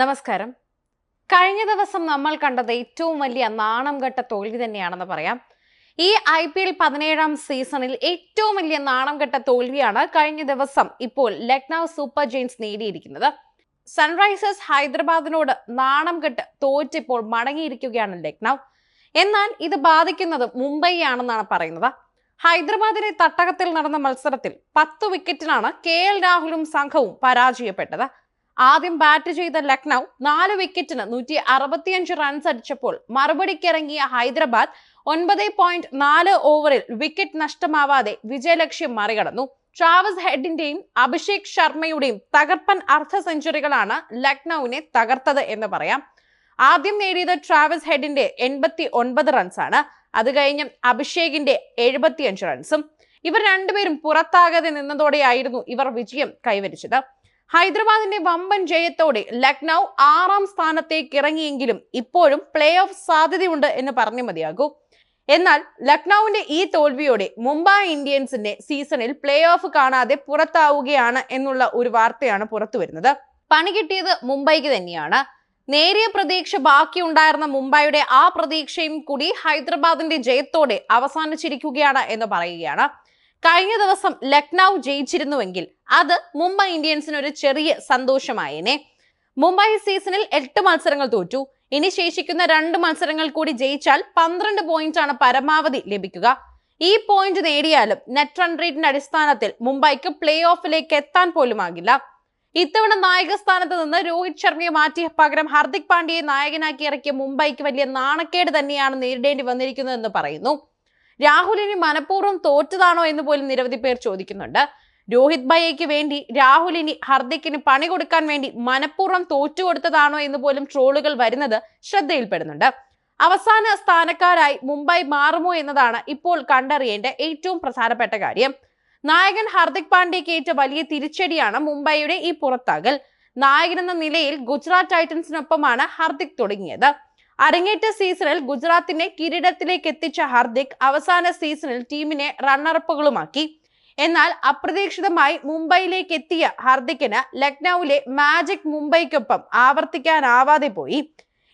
നമസ്കാരം. കഴിഞ്ഞ ദിവസം നമ്മൾ കണ്ടത് ഏറ്റവും വലിയ നാണം കെട്ട തോൽവി തന്നെയാണെന്ന് പറയാം. ഈ ഐ പി എൽ പതിനേഴാം സീസണിൽ ഏറ്റവും വലിയ നാണം കെട്ട തോൽവിയാണ് കഴിഞ്ഞ ദിവസം ഇപ്പോൾ ലക്നൗ സൂപ്പർ ജെയിൻസ് നേടിയിരിക്കുന്നത്. സൺറൈസേഴ്സ് ഹൈദരാബാദിനോട് നാണം കെട്ട് തോറ്റിപ്പോൾ മടങ്ങിയിരിക്കുകയാണ് ലക്നൗ. എന്നാൽ ഇത് ബാധിക്കുന്നത് മുംബൈയാണെന്നാണ് പറയുന്നത്. ഹൈദരാബാദിലെ തട്ടകത്തിൽ നടന്ന മത്സരത്തിൽ പത്ത് വിക്കറ്റിനാണ് കെ എൽ രാഹുലും സംഘവും പരാജയപ്പെട്ടത്. ആദ്യം ബാറ്റ് ചെയ്ത ലക്നൗ നാല് വിക്കറ്റിന് നൂറ്റി അറുപത്തിയഞ്ച് റൺസ് അടിച്ചപ്പോൾ മറുപടിക്കിറങ്ങിയ ഹൈദരാബാദ് ഒൻപത് പോയിന്റ് നാല് ഓവറിൽ വിക്കറ്റ് നഷ്ടമാവാതെ വിജയലക്ഷ്യം മറികടന്നു. ട്രാവസ് ഹെഡിന്റെയും അഭിഷേക് ശർമ്മയുടെയും തകർപ്പൻ അർദ്ധ സെഞ്ചുറികളാണ് ലക്നൌവിനെ തകർത്തത് എന്ന് പറയാം. ആദ്യം നേടിയത് ട്രാവസ് ഹെഡിന്റെ എൺപത്തി ഒൻപത് റൺസാണ് അത് കഴിഞ്ഞ് അഭിഷേകിന്റെ എഴുപത്തിയഞ്ച് റൺസും ഇവർ രണ്ടുപേരും പുറത്താകാതെ നിന്നതോടെയായിരുന്നു ഇവർ വിജയം കൈവരിച്ചത്. ഹൈദരാബാദിന്റെ വമ്പൻ ജയത്തോടെ ലക്നൗ ആറാം സ്ഥാനത്തേക്ക് ഇറങ്ങിയെങ്കിലും ഇപ്പോഴും പ്ലേ ഓഫ് സാധ്യതയുണ്ട് എന്ന് പറഞ്ഞു മതിയാകൂ. എന്നാൽ ലക്നൌവിന്റെ ഈ തോൽവിയോടെ മുംബൈ ഇന്ത്യൻസിന്റെ സീസണിൽ പ്ലേ ഓഫ് കാണാതെ പുറത്താവുകയാണ് എന്നുള്ള ഒരു വാർത്തയാണ് പുറത്തു വരുന്നത്. പണി കിട്ടിയത് മുംബൈക്ക് തന്നെയാണ്. നേരിയ പ്രതീക്ഷ ബാക്കിയുണ്ടായിരുന്ന മുംബൈയുടെ ആ പ്രതീക്ഷയും കൂടി ഹൈദരാബാദിന്റെ ജയത്തോടെ അവസാനിച്ചിരിക്കുകയാണ് എന്ന് പറയുകയാണ്. കഴിഞ്ഞ ദിവസം ലക്നൗ ജയിച്ചിരുന്നുവെങ്കിൽ അത് മുംബൈ ഇന്ത്യൻസിന് ഒരു ചെറിയ സന്തോഷമായേനെ. മുംബൈ സീസണിൽ എട്ട് മത്സരങ്ങൾ തോറ്റു. ഇനി ശേഷിക്കുന്ന രണ്ട് മത്സരങ്ങൾ കൂടി ജയിച്ചാൽ പന്ത്രണ്ട് പോയിന്റ് ആണ് പരമാവധി ലഭിക്കുക. ഈ പോയിന്റ് നേടിയാലും നെറ്റ് റൺ റേറ്റിന്റെ അടിസ്ഥാനത്തിൽ മുംബൈക്ക് പ്ലേ ഓഫിലേക്ക് എത്താൻ പോലുമാകില്ല. ഇത്തവണ നായക സ്ഥാനത്ത് നിന്ന് രോഹിത് ശർമ്മയെ മാറ്റി പകരം ഹാർദിക് പാണ്ഡ്യയെ നായകനാക്കി ഇറക്കിയ മുംബൈക്ക് വലിയ നാണക്കേട് തന്നെയാണ് നേരിടേണ്ടി വന്നിരിക്കുന്നതെന്ന് പറയുന്നു. രാഹുലിന് മനഃപൂർവം തോറ്റതാണോ എന്ന് പോലും നിരവധി പേർ ചോദിക്കുന്നുണ്ട്. രോഹിത് ഭയ്യയ്ക്ക് വേണ്ടി രാഹുൽ ഹർദിക്കിന് പണി കൊടുക്കാൻ വേണ്ടി മനഃപൂർവം തോറ്റുകൊടുത്തതാണോ എന്ന് പോലും ട്രോളുകൾ വരുന്നത് ശ്രദ്ധയിൽപ്പെടുന്നുണ്ട്. അവസാന സ്ഥാനക്കാരായി മുംബൈ മാറുമോ എന്നതാണ് ഇപ്പോൾ കണ്ടറിയേണ്ട ഏറ്റവും പ്രധാനപ്പെട്ട കാര്യം. നായകൻ ഹർദിക് പാണ്ഡ്യയ്ക്ക് ഏറ്റ വലിയ തിരിച്ചടിയാണ് മുംബൈയുടെ ഈ പുറത്താകൽ. നായകൻ എന്ന നിലയിൽ ഗുജറാത്ത് ടൈറ്റൻസിനൊപ്പമാണ് ഹർദിക് തുടങ്ങിയത്. അരങ്ങേറ്റ സീസണിൽ ഗുജറാത്തിനെ കിരീടത്തിലേക്ക് എത്തിച്ച ഹാർദിക് അവസാന സീസണിൽ ടീമിനെ റണ്ണറപ്പുകളുമാക്കി. എന്നാൽ അപ്രതീക്ഷിതമായി മുംബൈയിലേക്ക് എത്തിയ ഹർദിക്കിന് ലക്നൌവിലെ മാജിക് മുംബൈക്കൊപ്പം ആവർത്തിക്കാനാവാതെ പോയി.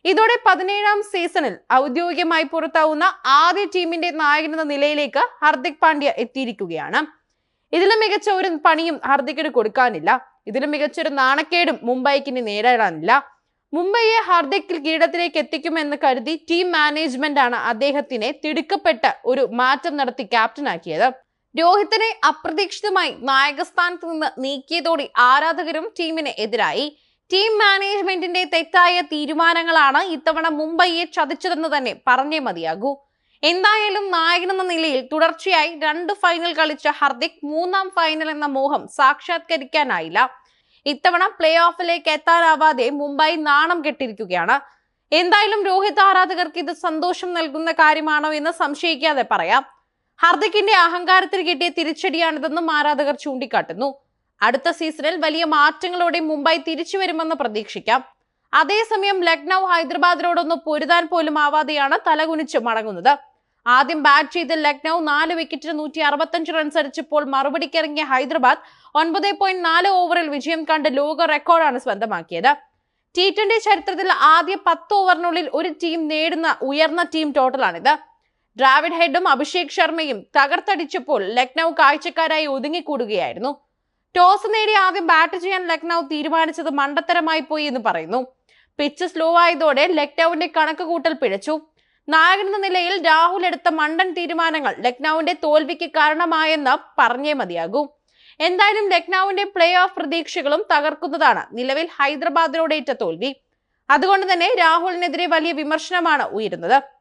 ഇതോടെ പതിനേഴാം സീസണിൽ ഔദ്യോഗികമായി പുറത്താവുന്ന ആദ്യ ടീമിന്റെ നായകൻ എന്ന നിലയിലേക്ക് ഹർദിക് പാണ്ഡ്യ എത്തിയിരിക്കുകയാണ്. ഇതിലും മികച്ച ഒരു പണിയും ഹർദിക്കിന് കൊടുക്കാനില്ല. ഇതിലും മികച്ചൊരു നാണക്കേടും മുംബൈക്കിന് നേരിടാനില്ല. മുംബൈയെ ഹാർദിക്കിൽ കിരീടത്തിലേക്ക് എത്തിക്കുമെന്ന് കരുതി ടീം മാനേജ്മെന്റ് ആണ് അദ്ദേഹത്തിനെ തിടുക്കപ്പെട്ട് ഒരു മാറ്റം നടത്തി ക്യാപ്റ്റനാക്കിയത്. രോഹിത്തിനെ അപ്രതീക്ഷിതമായി നായകസ്ഥാനത്ത് നിന്ന് നീക്കിയതോടെ ആരാധകരും ടീമിന് എതിരായി. ടീം മാനേജ്മെന്റിന്റെ തെറ്റായ തീരുമാനങ്ങളാണ് ഇത്തവണ മുംബൈയെ ചതിച്ചതെന്ന് തന്നെ പറഞ്ഞേ മതിയാകൂ. എന്തായാലും നായകനെന്ന നിലയിൽ തുടർച്ചയായി രണ്ട് ഫൈനൽ കളിച്ച ഹർദിക് മൂന്നാം ഫൈനൽ എന്ന മോഹം സാക്ഷാത്കരിക്കാനായില്ല. ഇത്തവണ പ്ലേ ഓഫിലേക്ക് എത്താനാവാതെ മുംബൈ നാണം കെട്ടിരിക്കുകയാണ്. എന്തായാലും രോഹിത് ആരാധകർക്ക് ഇത് സന്തോഷം നൽകുന്ന കാര്യമാണോ എന്ന് സംശയിക്കാതെ പറയാം. ഹർദിക്കിന്റെ അഹങ്കാരത്തിന് കിട്ടിയ തിരിച്ചടിയാണിതെന്നും ആരാധകർ ചൂണ്ടിക്കാട്ടുന്നു. അടുത്ത സീസണിൽ വലിയ മാറ്റങ്ങളോടെ മുംബൈ തിരിച്ചു വരുമെന്ന് പ്രതീക്ഷിക്കാം. അതേസമയം ലക്നൌ ഹൈദരാബാദിനോടൊന്ന് പൊരുതാൻ പോലും ആവാതെയാണ് തലകുനിച്ച് മടങ്ങുന്നത്. ആദ്യം ബാറ്റ് ചെയ്ത് ലക്നൗ നാല് വിക്കറ്റിന് നൂറ്റി അറുപത്തഞ്ച് റൺസ് അടിച്ചപ്പോൾ മറുപടിക്കിറങ്ങിയ ഹൈദരാബാദ് ഒൻപത് പോയിന്റ് നാല് ഓവറിൽ വിജയം കണ്ട് ലോക റെക്കോർഡാണ് സ്വന്തമാക്കിയത്. ടി ട്വന്റി ചരിത്രത്തിൽ ആദ്യ പത്ത് ഓവറിനുള്ളിൽ ഒരു ടീം നേടുന്ന ഉയർന്ന ടീം ടോട്ടലാണിത് ഡ്രാവിഡ് ഹെഡും അഭിഷേക് ശർമ്മയും തകർത്തടിച്ചപ്പോൾ ലക്നൗ കാഴ്ചക്കാരായി ഒതുങ്ങിക്കൂടുകയായിരുന്നു. ടോസ് നേടി ആദ്യം ബാറ്റ് ചെയ്യാൻ ലക്നൗ തീരുമാനിച്ചത് മണ്ടത്തരമായി പോയി എന്ന് പറയുന്നു. പിച്ച് സ്ലോ ആയതോടെ ലക്നൌവിന്റെ കണക്ക് കൂട്ടൽ പിഴച്ചു. നായകൻ എന്ന നിലയിൽ രാഹുൽ എടുത്ത മണ്ടൻ തീരുമാനങ്ങൾ ലക്നൌവിന്റെ തോൽവിക്ക് കാരണമായെന്ന് പറഞ്ഞേ മതിയാകൂ. എന്തായാലും ലക്നൌവിന്റെ പ്ലേ ഓഫ് പ്രതീക്ഷകളും തകർക്കുന്നതാണ് നിലവിൽ ഹൈദരാബാദിനോടേറ്റ തോൽവി. അതുകൊണ്ട് തന്നെ രാഹുലിനെതിരെ വലിയ വിമർശനമാണ് ഉയരുന്നത്.